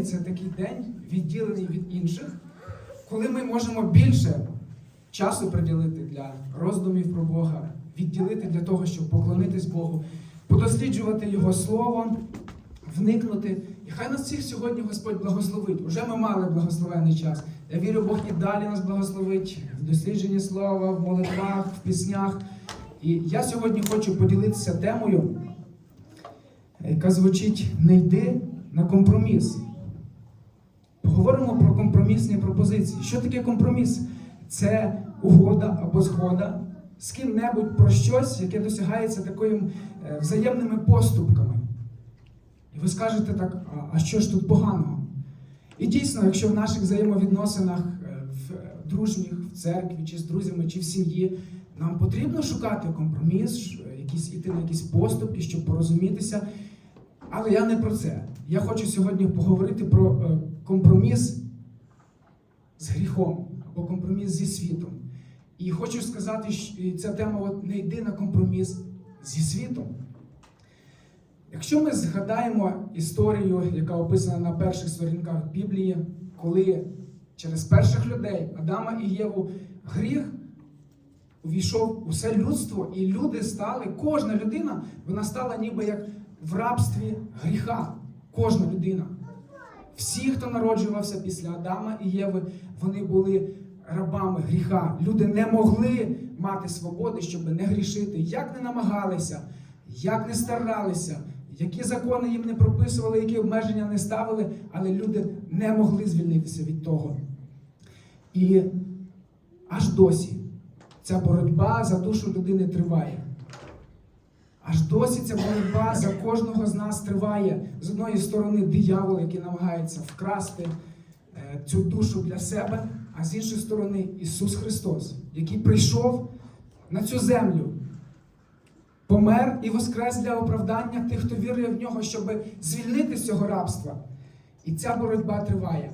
Це такий день, відділений від інших, коли ми можемо більше часу приділити для роздумів про Бога, відділити для того, щоб поклонитись Богу, подосліджувати Його Слово, вникнути. І хай нас всіх сьогодні Господь благословить. Уже ми мали благословений час. Я вірю, Бог і далі нас благословить в дослідженні слова, в молитвах, в піснях. І я сьогодні хочу поділитися темою, яка звучить не йди на компроміс. Поговоримо про компромісні пропозиції. Що таке компроміс? Це угода або згода з ким-небудь про щось, яке досягається такими е, взаємними поступками. І ви скажете так, а, що ж тут поганого? І дійсно, якщо в наших взаємовідносинах е, в е, дружніх, в церкві, чи з друзями, чи в сім'ї, нам потрібно шукати компроміс, якісь іти на якісь поступки, щоб порозумітися. Але я не про це. Я хочу сьогодні поговорити про компроміс з гріхом або компроміс зі світом. І хочу сказати, що ця тема от, не йди на компроміс зі світом. Якщо ми згадаємо історію, яка описана на перших сторінках Біблії, коли через перших людей Адама і Єву гріх увійшов усе людство, і люди стали, кожна людина, вона стала ніби як в рабстві гріха. Кожна людина. Всі, хто народжувався після Адама і Єви, вони були рабами гріха. Люди не могли мати свободи, щоб не грішити, як не намагалися, як не старалися, які закони їм не прописували, які обмеження не ставили, але люди не могли звільнитися від того. І аж досі ця боротьба за душу людини триває. Аж досі ця боротьба за кожного з нас триває. З одної сторони диявол, який намагається вкрасти е, цю душу для себе, а з іншої сторони Ісус Христос, який прийшов на цю землю, помер і воскрес для оправдання тих, хто вірує в нього, щоб звільнити з цього рабства. І ця боротьба триває.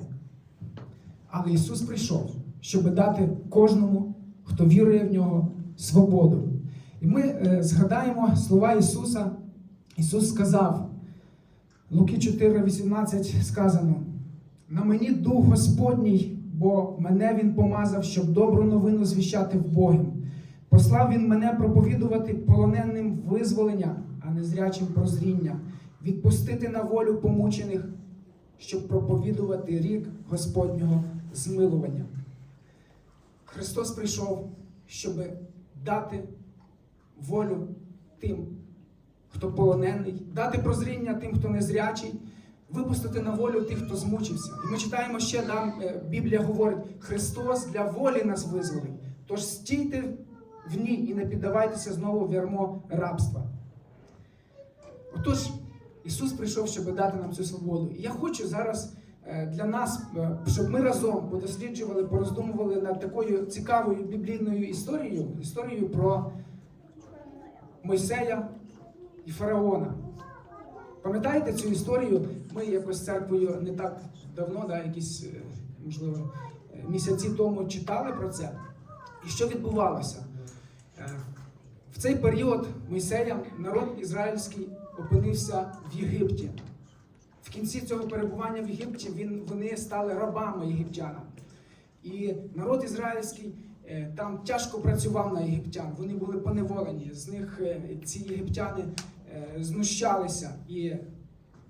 Але Ісус прийшов, щоб дати кожному, хто вірує в нього, свободу. І ми е, згадаємо слова Ісуса. Ісус сказав, Луки 4,18 сказано: на мені дух Господній, бо мене Він помазав, щоб добру новину звіщати в Богім. Послав Він мене проповідувати полоненим визволення, а не зрячим прозріння, відпустити на волю помучених, щоб проповідувати рік Господнього змилування. Христос прийшов, щоб дати волю тим, хто полонений, дати прозріння тим, хто незрячий, випустити на волю тих, хто змучився. І ми читаємо ще там, е, Біблія говорить, Христос для волі нас визволив. Тож стійте в ній і не піддавайтеся знову в ярмо рабства. Отож, Ісус прийшов, щоб дати нам цю свободу. І я хочу зараз е, для нас, е, щоб ми разом подосліджували, пороздумували над такою цікавою біблійною історією, історією про Мойсея і Фараона. Пам'ятаєте цю історію? Ми якось церквою не так давно, да, якісь, е, можливо, е, місяці тому читали про це. І що відбувалося? Е, В цей період Мойсея народ ізраїльський опинився в Єгипті. В кінці цього перебування в Єгипті він, вони стали рабами єгиптянам. І народ ізраїльський там тяжко працював на єгиптян. Вони були поневолені. З них е, ці єгиптяни е, знущалися. І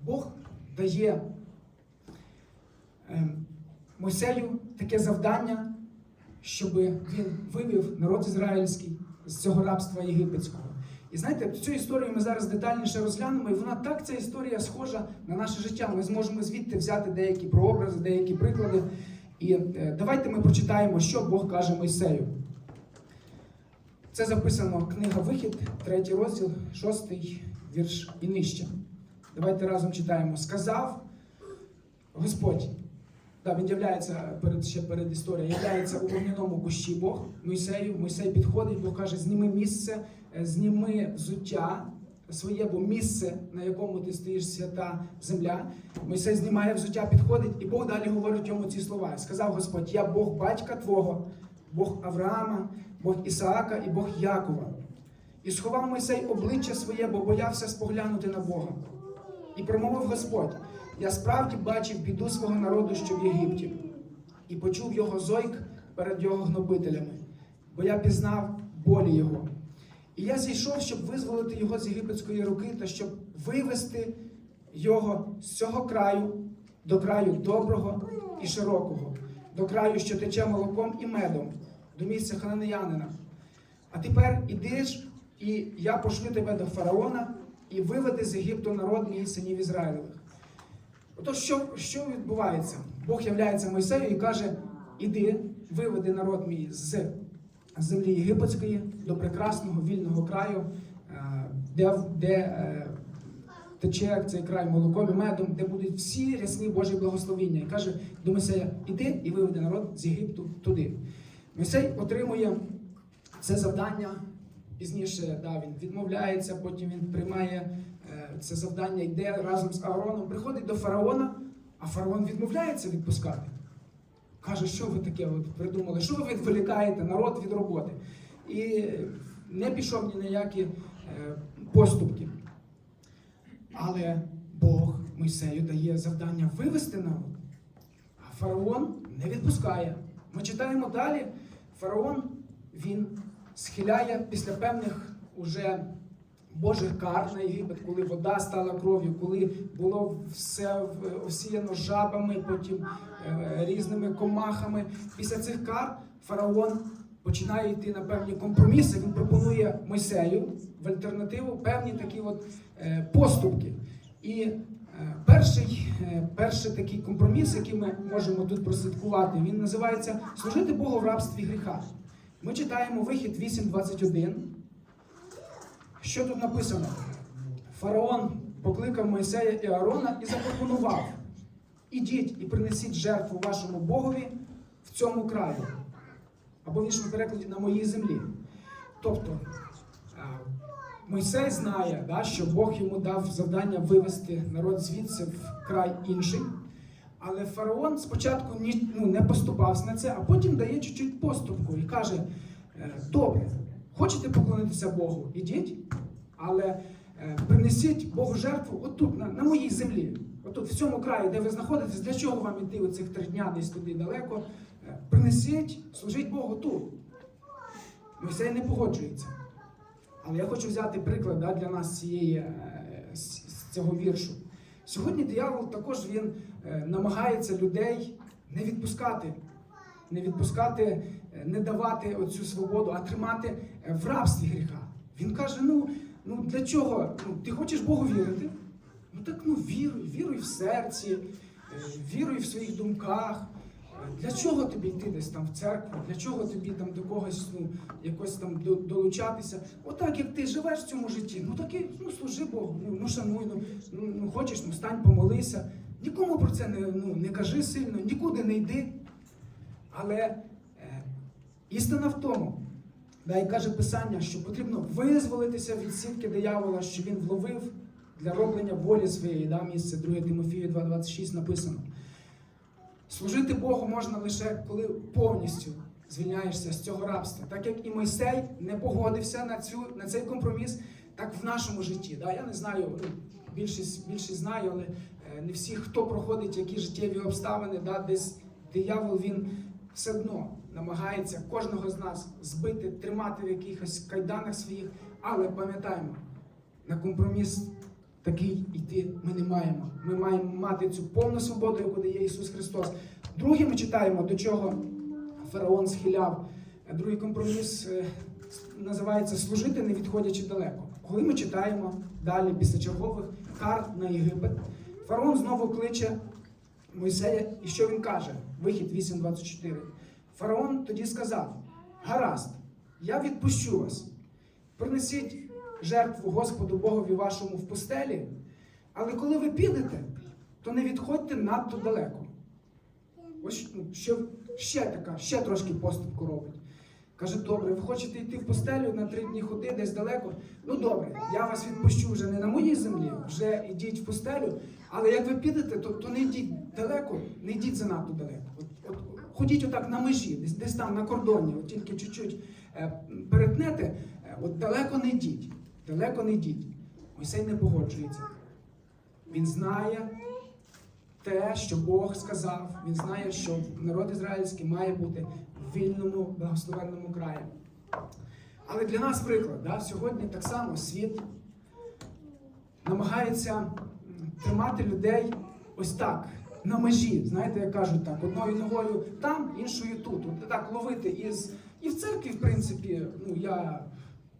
Бог дає е, Мойсею таке завдання, щоб він вивів народ ізраїльський з цього рабства єгипетського. І знаєте, цю історію ми зараз детальніше розглянемо, і вона так ця історія схожа на наше життя. Ми зможемо звідти взяти деякі прообрази, деякі приклади. І е, давайте ми прочитаємо, що Бог каже Мойсею. Це записано книга Вихід, третій розділ, шостий вірш і нижче. Давайте разом читаємо. Сказав Господь. Да, він являється перед ще перед історією, являється у вогняному кущі Бог Мойсею. Мойсей підходить, Бог каже: зніми місце, е, зніми взуття своє, бо місце, на якому ти стоїш, свята земля. Мойсей знімає взуття, підходить, і Бог далі говорить йому ці слова. Сказав Господь: Я Бог батька твого, Бог Авраама, Бог Ісаака і Бог Якова. І сховав Мойсей обличчя своє, бо боявся споглянути на Бога. І промовив Господь: я справді бачив біду свого народу, що в Єгипті, і почув його зойк перед його гнобителями, бо я пізнав болі його. І я зійшов, щоб визволити його з єгипетської руки та щоб вивести його з цього краю до краю доброго і широкого, до краю, що тече молоком і медом, до місця хананеянина. А тепер ідиш, і я пошлю тебе до фараона і виведи з Єгипту народ мій синів Ізраїлевих. Отож, що, що відбувається? Бог являється Мойсею і каже: Іди, виведи народ мій з землі єгипетської до прекрасного вільного краю, е, де, де е, тече цей край молоком і медом, де будуть всі рясні Божі благословіння. І каже до Мойсея: Іди і виведи народ з Єгипту туди. Мойсей отримує це завдання. Пізніше да, він відмовляється, потім він приймає е, це завдання, йде разом з Аароном, приходить до фараона, а фараон відмовляється відпускати. Каже, що ви таке от придумали, що ви відволікаєте народ від роботи. І не пішов ні на які е, поступки. Але Бог Мойсею дає завдання вивести народ, а фараон не відпускає. Ми читаємо далі, фараон він схиляє після певних уже Божих кар на Єгипет, коли вода стала кров'ю, коли було все осіяно жабами, потім е, різними комахами. Після цих кар фараон починає йти на певні компроміси. Він пропонує Мойсею в альтернативу певні такі от е, поступки. І е, перший, перший такий компроміс, який ми можемо тут прослідкувати, він називається Служити Богу в рабстві гріха. Ми читаємо вихід 8.21. Що тут написано? Фараон покликав Мойсея і Аарона і запропонував: ідіть і принесіть жертву вашому Богові в цьому краї. Або в іншому перекладі на моїй землі. Тобто е, Мойсей знає, да, що Бог йому дав завдання вивести народ звідси в край інший. Але фараон спочатку ні, ну, не поступався на це, а потім дає чуть-чуть поступку і каже: е, добре, хочете поклонитися Богу, ідіть, але е, принесіть Богу жертву отут, на, на моїй землі. Отут, в цьому краї, де ви знаходитесь, для чого вам іти оцих три дня десь туди далеко? Е, Принесіть, служіть Богу тут. Мойсей не погоджується. Але я хочу взяти приклад да, для нас цієї, е, з цього віршу. Сьогодні диявол також він намагається людей не відпускати, не відпускати, не давати оцю свободу, а тримати в рабстві гріха. Він каже: ну, ну для чого? Ну, ти хочеш Богу вірити? Ну так ну віруй, віруй в серці, е, віруй в своїх думках. Для чого тобі йти десь там в церкву? Для чого тобі там до когось ну, якось там долучатися? Отак, як ти живеш в цьому житті, ну так і ну, служи Богу, ну, ну шануй, ну, ну, ну хочеш, ну стань, помолися. Нікому про це не, ну, не кажи сильно, нікуди не йди. Але е, істина в тому, да, і каже Писання, що потрібно визволитися від сітки диявола, що він вловив для роблення волі своєї. Да, місце 2 Тимофію 2,26 написано. Служити Богу можна лише коли повністю звільняєшся з цього рабства. Так як і Мойсей не погодився на, цю, на цей компроміс, так в нашому житті. Да? Я не знаю, більшість, більшість знаю, але е, не всі, хто проходить які життєві обставини, да, десь диявол він все одно намагається кожного з нас збити, тримати в якихось кайданах своїх, але пам'ятаємо, на компроміс такий йти ми не маємо. Ми маємо мати цю повну свободу, яку дає Ісус Христос. Друге, ми читаємо, до чого фараон схиляв. Другий компроміс е, називається служити, не відходячи далеко. Коли ми читаємо далі після чергових кар на Єгипет, фараон знову кличе Мойсея, і що він каже? Вихід 8.24. Фараон тоді сказав: Гаразд, я відпущу вас. Принесіть жертву Господу Богові вашому в пустелі, але коли ви підете, то не відходьте надто далеко. Ось ну, ще, ще така, ще трошки поступку робить. Каже, добре, ви хочете йти в пустелю на три дні ходи десь далеко. Ну добре, я вас відпущу вже не на моїй землі, вже йдіть в пустелю. Але як ви підете, то, то не йдіть далеко, не йдіть занадто далеко. От, от, ходіть отак на межі, десь, десь там на кордоні, от тільки чуть-чуть е, перетнете, е, от далеко не йдіть, далеко не йдіть. Мойсей не погоджується. Він знає, те, що Бог сказав. Він знає, що народ ізраїльський має бути вільному, благословенному краї. Але для нас приклад, да? сьогодні так само світ намагається тримати людей ось так, на межі. Знаєте, як кажуть так, одною ногою там, іншою тут. От так ловити із. І в церкві, в принципі, ну я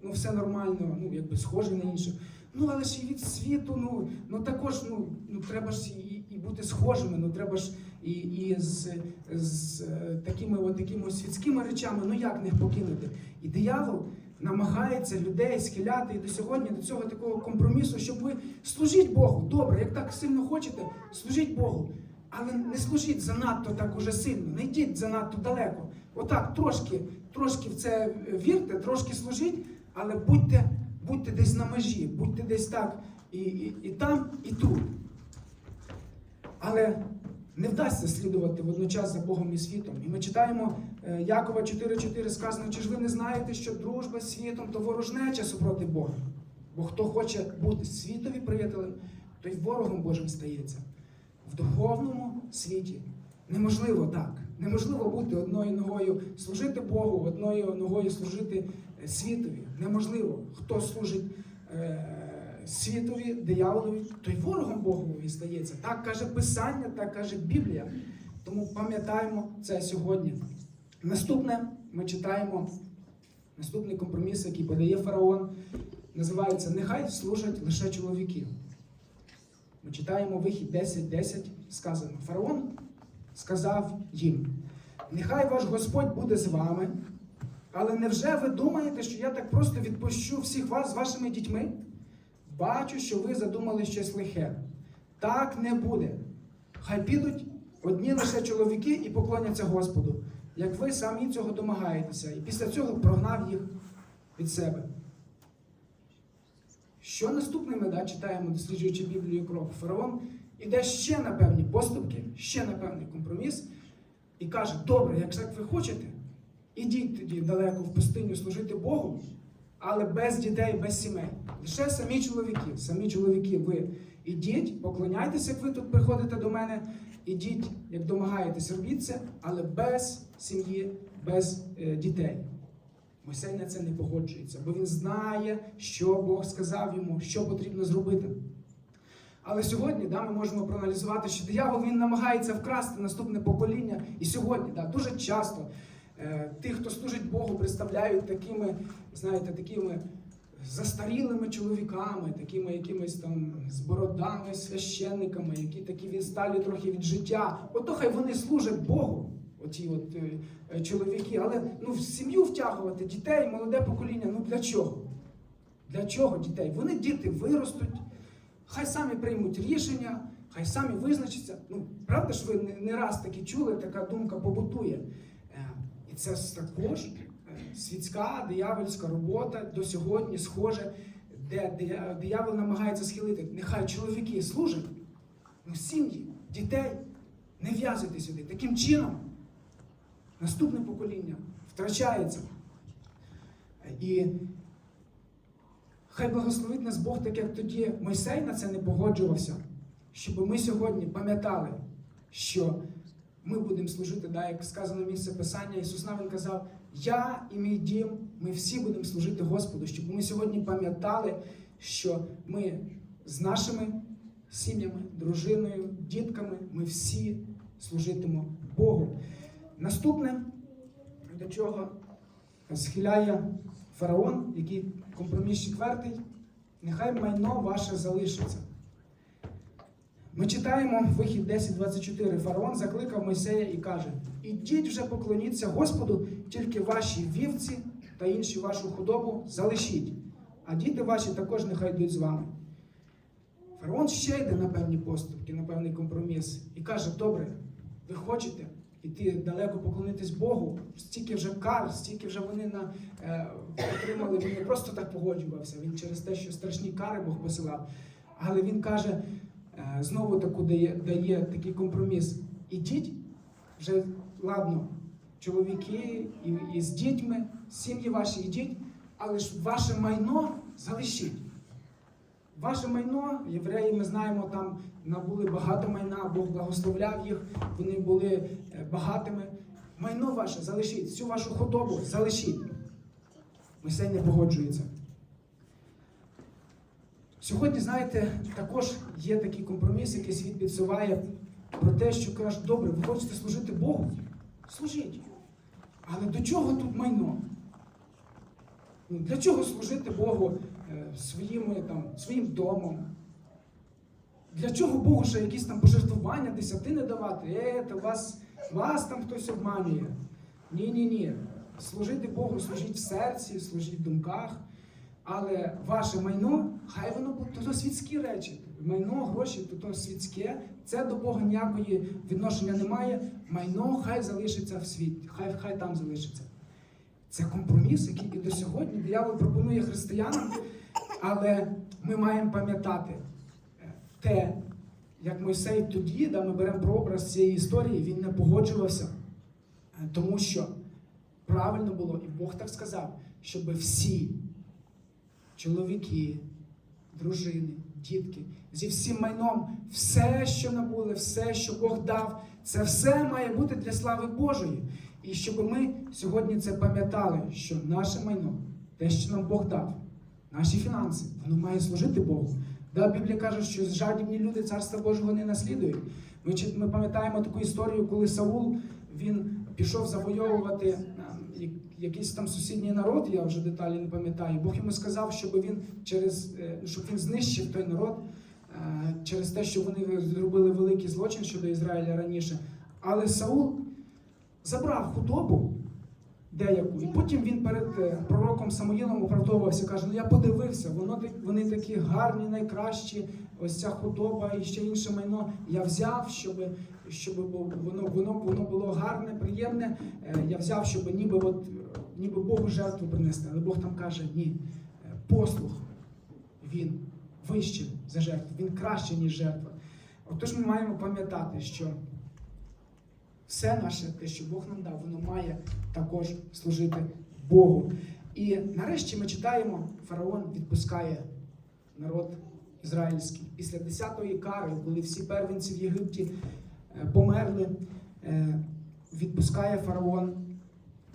ну все нормально, ну якби схожий на інших. Ну, але ж і від світу, ну, ну також ну, ну треба ж і, і бути схожими, ну треба ж і, і з, з е, такими от такими світськими речами, ну як них покинути? І диявол намагається людей схиляти і до сьогодні до цього такого компромісу, щоб ви служіть Богу. Добре, як так сильно хочете, служіть Богу. Але не служіть занадто так уже сильно, не йдіть занадто далеко. Отак, трошки, трошки в це вірте, трошки служіть, але будьте, будьте десь на межі, будьте десь так і, і, і там, і тут. Але не вдасться слідувати водночас за Богом і світом. І ми читаємо е, Якова 4.4 сказано, чи ж ви не знаєте, що дружба з світом то ворожнеча супроти Бога? Бо хто хоче бути світові приятелем, той ворогом Божим стається. В духовному світі неможливо так. Неможливо бути одною ногою служити Богу, одною ногою служити е, світові. Неможливо. Хто служить е, світові, дияволові, той ворогом Богові стається. Так каже Писання, так каже Біблія. Тому пам'ятаємо це сьогодні. Наступне ми читаємо наступний компроміс, який подає фараон, називається Нехай служать лише чоловіки. Ми читаємо вихід 10.10, сказано. Фараон сказав їм: Нехай ваш Господь буде з вами, але невже ви думаєте, що я так просто відпущу всіх вас з вашими дітьми? Бачу, що ви задумали щось лихе. Так не буде. Хай підуть одні лише чоловіки і поклоняться Господу, як ви самі цього домагаєтеся, і після цього прогнав їх від себе. Що наступне ми да, читаємо, досліджуючи Біблію крок? Фараон іде ще на певні поступки, ще на певний компроміс і каже: добре, якщо ви хочете, ідіть тоді далеко в пустиню служити Богу, але без дітей, без сімей. Лише самі чоловіки. Самі чоловіки, ви ідіть, поклоняйтеся, як ви тут приходите до мене, ідіть, як домагаєтесь, робіть це, але без сім'ї, без е, дітей. Мойсей на це не погоджується, бо він знає, що Бог сказав йому, що потрібно зробити. Але сьогодні да, ми можемо проаналізувати, що диявол він намагається вкрасти наступне покоління. І сьогодні да, дуже часто тих, хто служить Богу, представляють такими, знаєте, такими застарілими чоловіками, такими якимись там з бородами, священниками, які такі відсталі трохи від життя. Ото хай вони служать Богу, оті от е, е, чоловіки, але ну, в сім'ю втягувати дітей, молоде покоління, ну для чого? Для чого дітей? Вони діти виростуть, хай самі приймуть рішення, хай самі визначаться. Ну, правда ж, ви не раз таки чули, така думка побутує. Це також е, світська диявольська робота до сьогодні схоже, де дия- диявол намагається схилити. Нехай чоловіки служать, ну сім'ї, дітей не в'язуйте сюди. Таким чином наступне покоління втрачається. І хай благословить нас Бог, так як тоді Мойсей на це не погоджувався, щоб ми сьогодні пам'ятали, що ми будемо служити, да, як сказано місце Писання, Ісус Навин казав, я і мій дім, ми всі будемо служити Господу, щоб ми сьогодні пам'ятали, що ми з нашими сім'ями, дружиною, дітками, ми всі служитимо Богу. Наступне, до чого схиляє фараон, який компроміс четвертий, нехай майно ваше залишиться. Ми читаємо вихід 10.24. Фараон закликав Мойсея і каже: Ідіть вже поклоніться Господу, тільки ваші вівці та інші вашу худобу залишіть, а діти ваші також нехай йдуть з вами. Фараон ще йде на певні поступки, на певний компроміс і каже: Добре, ви хочете іти далеко поклонитись Богу, стільки вже кар, стільки вже вони на, е, отримали, він не просто так погоджувався. Він через те, що страшні кари Бог посилав. Але він каже, знову таку дає, дає такий компроміс. Ідіть вже, ладно, чоловіки і, і з дітьми, сім'ї ваші ідіть, але ж ваше майно залишіть. Ваше майно, євреї, ми знаємо, там набули багато майна, Бог благословляв їх, вони були е, багатими. Майно ваше залишіть, всю вашу худобу залишіть. Мойсей не погоджується. Сьогодні, знаєте, також є такий компроміс, який світ підсуває про те, що каже, добре, ви хочете служити Богу? Служіть. Але до чого тут майно? Ну, Для чого служити Богу е, своїми, там, своїм домом? Для чого Богу ще якісь там пожертвування, десятини давати? Е, то вас, вас там хтось обманює. Ні, ні, ні. Служити Богу, служіть в серці, служіть в думках. Але ваше майно, хай воно то, то світські речі. Майно, гроші, то, то світське. Це до Бога ніякої відношення немає. Майно хай залишиться в світі, хай, хай там залишиться. Це компроміс, який і до сьогодні диявол пропонує християнам, але ми маємо пам'ятати е, те, як Мойсей тоді, да, ми беремо прообраз цієї історії, він не погоджувався, е, тому що правильно було, і Бог так сказав, щоб всі чоловіки, дружини, дітки зі всім майном, все, що набули, все, що Бог дав, це все має бути для слави Божої. І щоб ми сьогодні це пам'ятали, що наше майно, те, що нам Бог дав, наші фінанси, воно має служити Богу. Да, Біблія каже, що жадібні люди царства Божого не наслідують. Ми, ми пам'ятаємо таку історію, коли Саул він пішов завойовувати е, якийсь там сусідній народ, я вже деталі не пам'ятаю. Бог йому сказав, щоб він через е, щоб він знищив той народ е, через те, що вони зробили великий злочин щодо Ізраїля раніше. Але Саул забрав худобу деяку, і потім він перед е, пророком Самуїлом оправдовувався, каже: ну я подивився, воно вони такі гарні, найкращі, ось ця худоба і ще інше майно. Я взяв, щоб, щоб воно, воно, воно було гарне, приємне. Е, Я взяв, щоб ніби, от, ніби Богу жертву принести. Але Бог там каже, ні, е, послух він вищий за жертву, він краще, ніж жертва. Отож ми маємо пам'ятати, що все наше, те, що Бог нам дав, воно має також служити Богу. І нарешті ми читаємо, фараон відпускає народ ізраїльський. Після 10-ї кари, коли всі первенці в Єгипті е, померли, е, відпускає фараон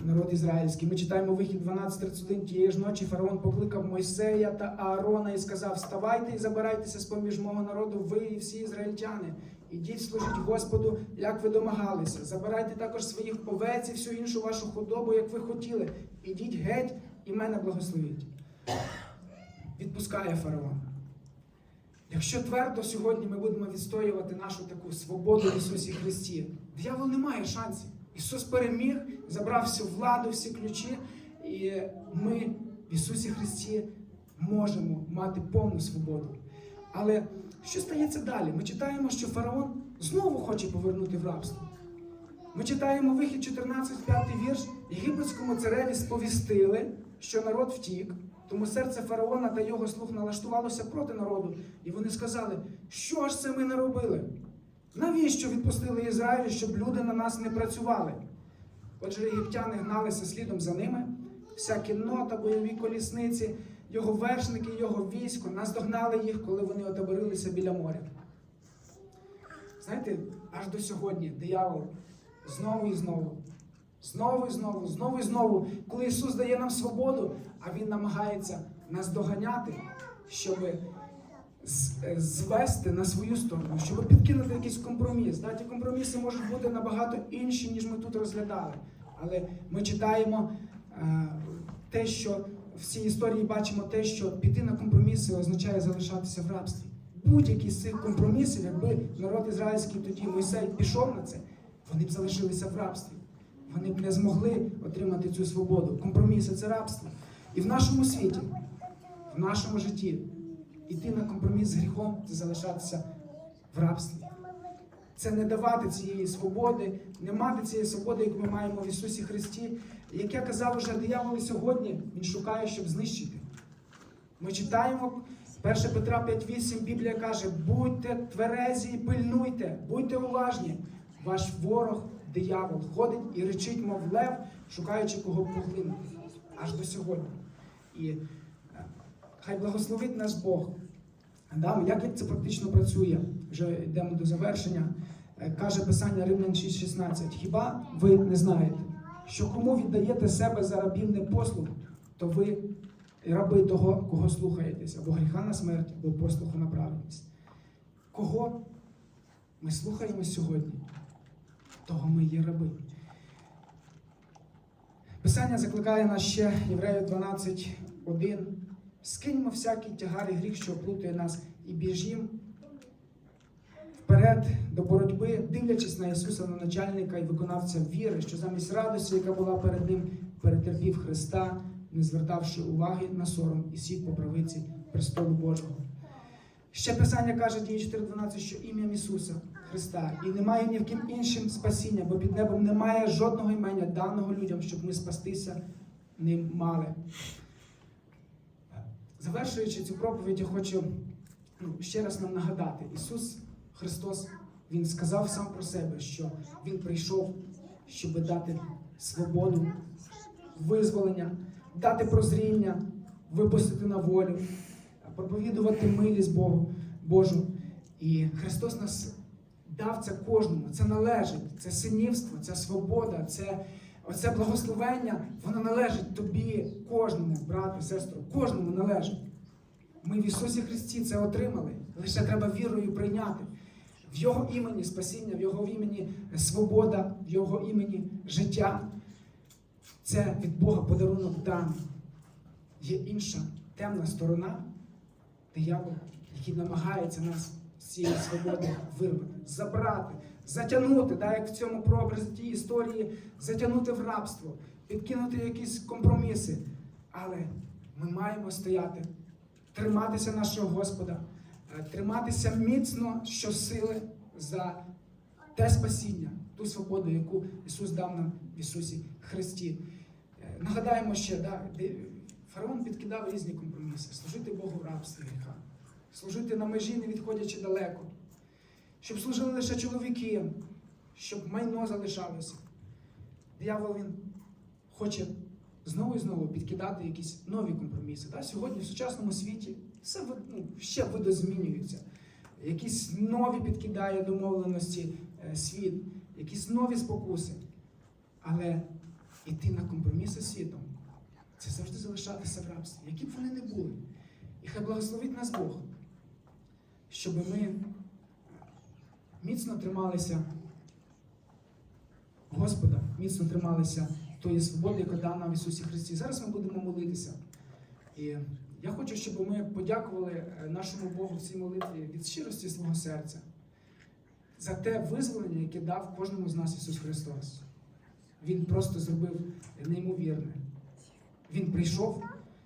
народ ізраїльський. Ми читаємо вихід 12.31. Тієї ж ночі фараон покликав Мойсея та Аарона і сказав: Вставайте і забирайтеся з поміж мого народу, ви і всі ізраїльтяни. Ідіть служіть Господу, як ви домагалися. Забирайте також своїх овець і всю іншу вашу худобу, як ви хотіли. Ідіть геть і мене благословіть. Відпускає фараон. Якщо твердо сьогодні ми будемо відстоювати нашу таку свободу в Ісусі Христі, диявол не має шансів. Ісус переміг, забрав всю владу, всі ключі, і ми в Ісусі Христі можемо мати повну свободу. Але що стається далі? Ми читаємо, що фараон знову хоче повернути в рабство. Ми читаємо вихід 14, 5 вірш. Єгипетському цареві сповістили, що народ втік, тому серце фараона та його слуг налаштувалося проти народу. І вони сказали, що ж це ми наробили? Навіщо відпустили Ізраїль, щоб люди на нас не працювали? Отже, єгиптяни гналися слідом за ними, вся кіннота, бойові колісниці, його вершники, його військо наздогнали їх, коли вони отоборилися біля моря. Знаєте, аж до сьогодні диявол знову і знову, знову і знову, знову і знову, коли Ісус дає нам свободу, а Він намагається нас доганяти, щоб е, звести на свою сторону, щоб підкинути якийсь компроміс. Да, компроміси можуть бути набагато інші, ніж ми тут розглядали. Але ми читаємо е, те, що в цій історії бачимо те, що піти на компроміси означає залишатися в рабстві. Будь-які з цих компромісів, якби народ ізраїльський тоді Мойсей пішов на це, вони б залишилися в рабстві. Вони б не змогли отримати цю свободу. Компроміси це рабство. І в нашому світі, в нашому житті, іти на компроміс з гріхом це залишатися в рабстві. Це не давати цієї свободи, не мати цієї свободи, яку ми маємо в Ісусі Христі. Як я казав уже диявол сьогодні, він шукає, щоб знищити. Ми читаємо 1 Петра 5.8, Біблія каже: будьте тверезі і пильнуйте, будьте уважні. Ваш ворог, диявол, ходить і речить, мов лев, шукаючи кого поглинути. Аж до сьогодні. І е, хай благословить нас Бог, як, як це практично працює? Вже йдемо до завершення. Е, Каже Писання Римлян 6,16. Хіба ви не знаєте, що кому віддаєте себе за рабів непослух, то ви раби того, кого слухаєтесь, або гріха на смерть, або послуху на праведність. Кого ми слухаємо сьогодні? Того ми є раби. Писання закликає нас ще Єврею 12.1. Скиньмо всякий тягар і гріх, що оплутує нас, і біжім вперед до боротьби, дивлячись на Ісуса, на начальника і виконавця віри, що замість радості, яка була перед ним, перетерпів Христа, не звертавши уваги на сором і сів по правиці престолу Божого. Ще Писання каже дії 4.12, що ім'ям Ісуса Христа і немає ні в ким іншим спасіння, бо під небом немає жодного імення даного людям, щоб ми спастися ним мали. Завершуючи цю проповідь, я хочу ну, ще раз нам нагадати: Ісус Христос Він сказав сам про себе, що Він прийшов, щоб дати свободу, визволення, дати прозріння, випустити на волю, проповідувати милість Богу Божу. І Христос нас дав це кожному. Це належить, це синівство, це свобода, це оце благословення, воно належить тобі, кожному, брату, сестру, кожному належить. Ми в Ісусі Христі це отримали. Лише треба вірою прийняти. В Його імені спасіння, в Його імені свобода, в Його імені життя. Це від Бога подарунок дан. Є інша темна сторона, диявол, який намагається нас з цієї свободи вирвати, забрати, затягнути, да, як в цьому прообразі історії, затягнути в рабство, підкинути якісь компроміси. Але ми маємо стояти, триматися нашого Господа, е, триматися міцно щосили за те спасіння, ту свободу, яку Ісус дав нам в Ісусі Христі. Е, Нагадаємо ще, да, фараон підкидав різні компроміси, служити Богу в рабстві гріха, служити на межі, не відходячи далеко, щоб служили лише чоловіки, щоб майно залишалося. Диявол він хоче знову і знову підкидати якісь нові компроміси. Да? Сьогодні в сучасному світі все ну, ще видозмінюється. Якісь нові підкидає домовленості е, світ, якісь нові спокуси. Але йти на компроміси з світом це завжди залишатися в рабстві, які б вони не були. І хай благословить нас Бог, щоб ми міцно трималися Господа, міцно трималися тої свободи, яка дана в Ісусі Христі. Зараз ми будемо молитися. І я хочу, щоб ми подякували е, нашому Богу в цій молитві від щирості свого серця за те визволення, яке дав кожному з нас Ісус Христос. Він просто зробив неймовірне. Він прийшов,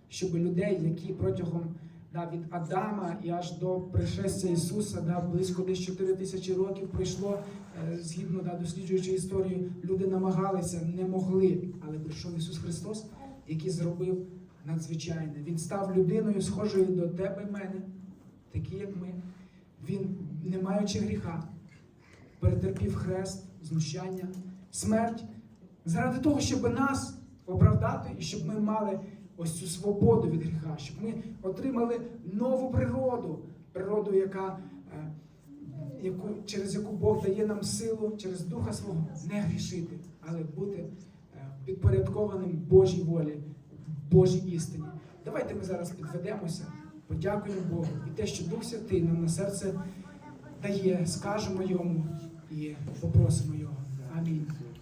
щоб людей, які протягом да, від Адама і аж до пришестя Ісуса, да, близько десь 4 тисячі років пройшло, е, згідно да, досліджуючи історію, люди намагалися, не могли, але прийшов Ісус Христос, який зробив надзвичайне. Він став людиною, схожою до тебе і мене, такі, як ми. Він, не маючи гріха, перетерпів хрест, знущання, смерть, заради того, щоб нас оправдати і щоб ми мали ось цю свободу від гріха, щоб ми отримали нову природу, природу, яка, е, яку, через яку Бог дає нам силу через Духа свого не грішити, але бути е, підпорядкованим Божій волі, Божій істині. Давайте ми зараз підведемося, подякуємо Богу і те, що Дух Святий нам на серце дає, скажемо йому і попросимо його.